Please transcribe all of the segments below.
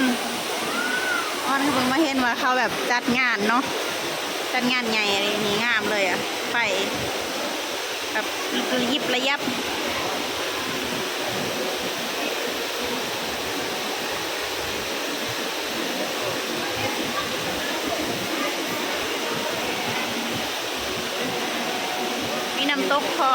อนอ้อนคือเพิ่งมาเห็นว่าเขาแบบจัดงานเนาะจัดงานใหญ่อะไรนี้งามเลยอะไปแบบยิบระยับมีน้ำตกพอ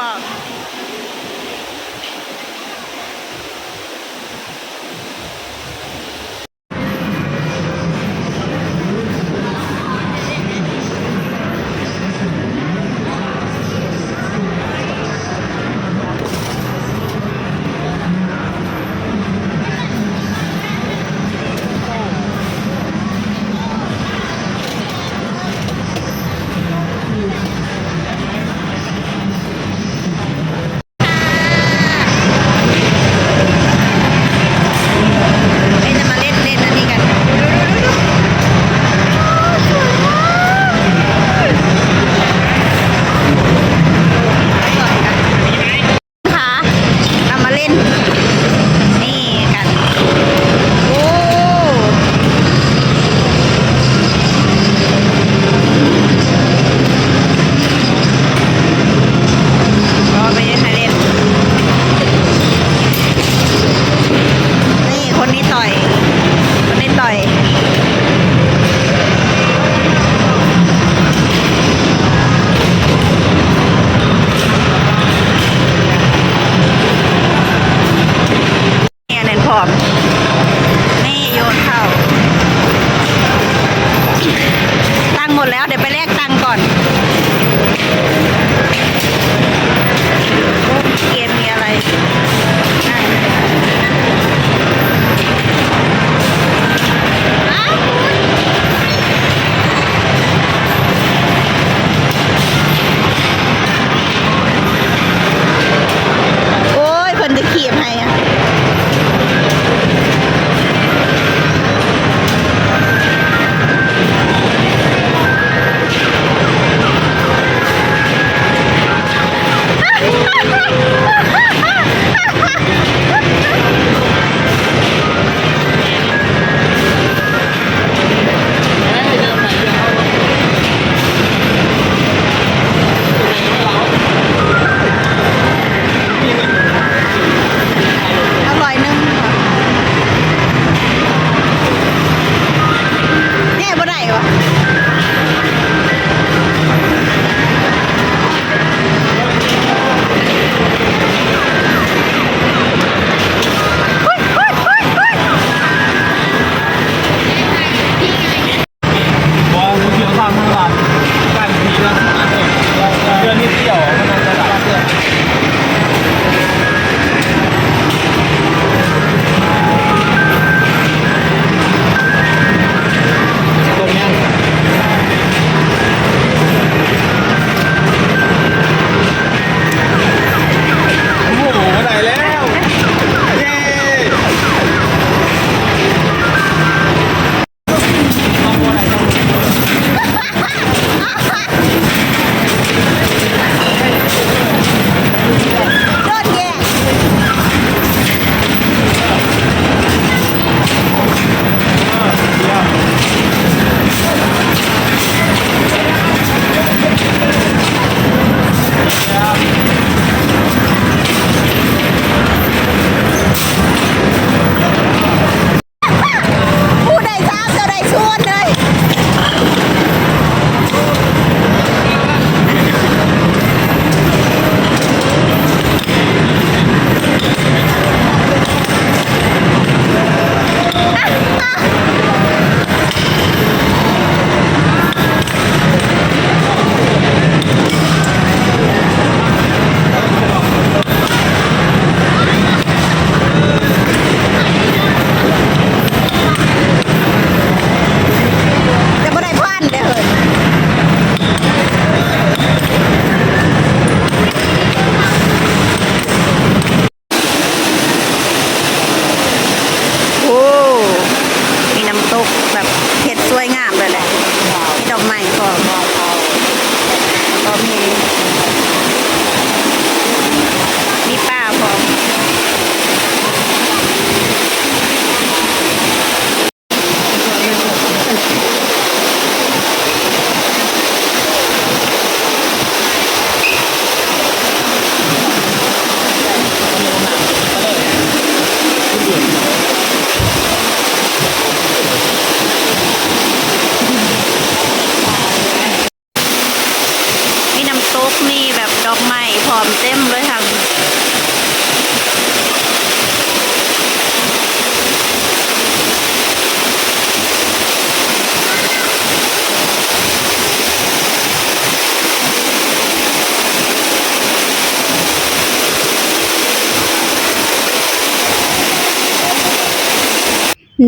พร้อม นี่โยนเข้า ตังค์หมดแล้วเดี๋ยวไปแลกตัง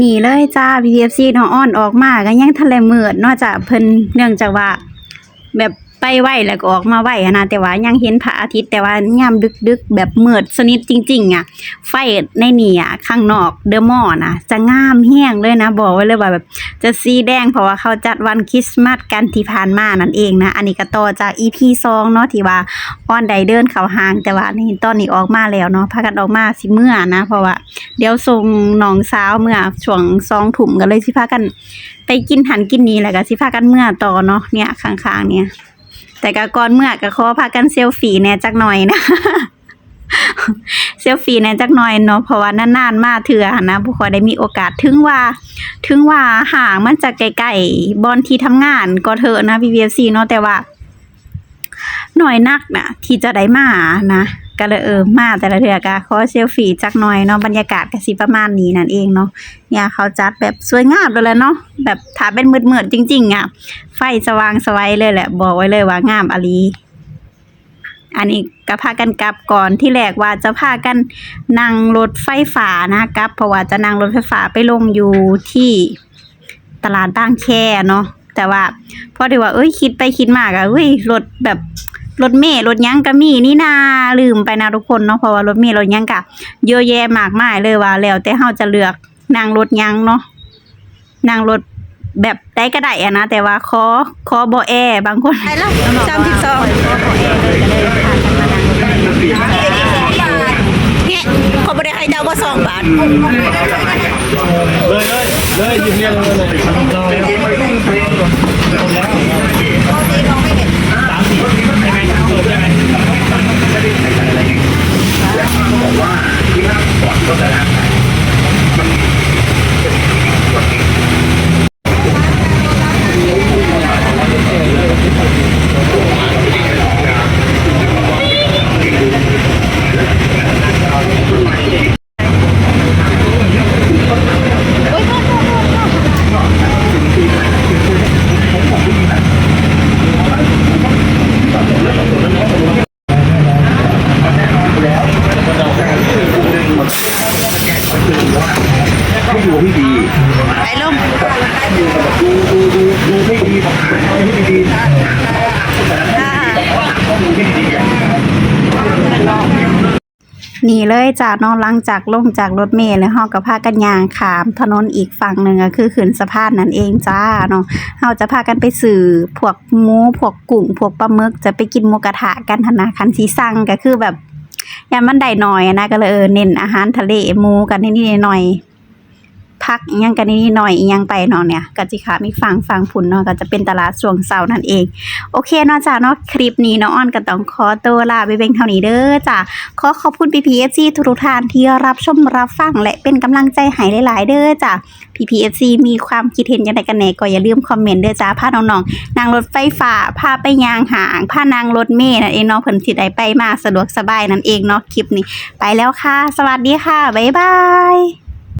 นี่เลยจ้า BFC น้องอ้อนออกมาก็ยังทะเลเมือดนอกจากเพิ่นเนื่องจากว่าแบบ ไปไหวแล้วก็ออกมาไหวนะแต่ว่ายังเห็นพระอาทิตย์แต่ว่ายามดึกๆ แบบมืดสนิทจริง ๆ อะ ไฟในนี่อะข้างนอกเดอะมอลล์นะจะงามแห้งเลยนะ บอกไว้เลยว่าแบบจะสีแดงเพราะว่าเขาจัดวันคริสต์มาสกันที่ผ่านมานั่นเองนะ อันนี้ก็ต่อจาก EP 2เนาะที่ว่าอ้อนใดเดินเขาหาง แต่ว่านี่ตอนนี้ออกมาแล้วเนาะพากันออกมาสิเมื่อนะ เพราะว่าเดี๋ยวส่งน้องสาวเมื่อช่วงสองถุ่มกันเลยสิพากัน ไปกินหันกินนี้แหละก็สิพากันเมื่อต่อเนาะเนี่ยข้างๆเนี่ย แต่ก็ก่อนเมื่อก็ขอพากันเซลฟี่แน่จักหน่อยนะเซลฟี่แน่จักหน่อยเนาะเพราะว่านานๆมาเถื่อนะบ่ค่อยได้มีโอกาสถึงว่า ถึงว่าห่างมันจะไกลๆบอนที่ทำงานก็เถอะนะพีวีเอฟซีเนาะแต่ว่าหน่อยนักนะที่จะได้มานะ ก็เลยเออมาแต่ละเทือกะขอเซลฟี่จักหน่อยเนาะบรรยากาศก็สิประมาณนี้นั่นเองเนาะเนี่ยเขาจัดแบบสวยงามเลยแหละเนาะแบบถ้าเป็นมืดๆจริงๆอะไฟสว่างสวัยเลยแหละ บอกไว้เลยว่างามอลีอันนี้ก็พากันกลับก่อนที่แรกว่าจะพากันนั่งรถไฟฟ้านะกลับเพราะว่าจะนั่งรถไฟฟ้าไปลงอยู่ที่ตลาดบางแคเนาะแต่ว่าพอดีว่าเอ้ยคิดไปคิดมากอะเอ้ยรถแบบ รถเมล์รถหยังก็มีนี่นาลืมไปนะทุกคนเนาะเพราะว่ารถเมล์รถหยังก็เยอะแยะมากมายเลยว่าแล้วแต่เฮาจะเลือกนั่งรถหยังเนาะนั่งรถแบบได้ก็ได้อะนะ แต่ว่าคอคอบอแอบางคนไปแล้วสามสิบสองคอบอแอเลยก็เลยพากันมานั่งเนี่ยเขาบริให้เจ้าว่าสองบาท เลยเลยเลยหยิบเรียงเลย เลยในี่เลยจากน้องหลังจากลงจากรถเมล์แล้วเฮาก็พากันยางขาม ถนนอีกฝั่งหนึ่งก็คือขึ้นสะพานนั่นเองจ้าเนาะเฮาจะพากันไปสื่อพวกหมูพวกกุ้งพวกปลาหมึกจะไปกินหมูกระทะกันธนาคันสีสั่งก็คือแบบยามมันได้หน่อยนะก็เลยเออเน้นอาหารทะเลหมูกันนิดๆหน่อยๆ พักยังกันนิดหน่อยยังไปเนาะเนี่ยกัจิขามีฟังฟังผุนเนาะก็จะเป็นตลาดช่วงเสาร์นั่นเอง โอเคเนาะจ้าเนาะคลิปนี้เน้องอ้อนก็ต้องขอตัวลาไปเพียงเท่านี้เด้อจ้าขอขอบคุณพีพีเอฟซีทุกท่านที่รับชมรับฟังและเป็นกำลังใจให้หลาย ๆ เด้อจ้าพีพีเอฟซีมีความคิดเห็นยังไงกันแหน่ก็อย่าลืมคอมเมนต์เด้อจ้าพาน้องๆนั่งรถไฟฟ้าพาไปยางหางพานั่งรถเมล์นั่นเองเนาะเพิ่นสิได้ไปมาสะดวกสบายนั่นเองเนาะคลิปนี้ ไปแล้วค่ะ สวัสดีค่ะบ๊ายบาย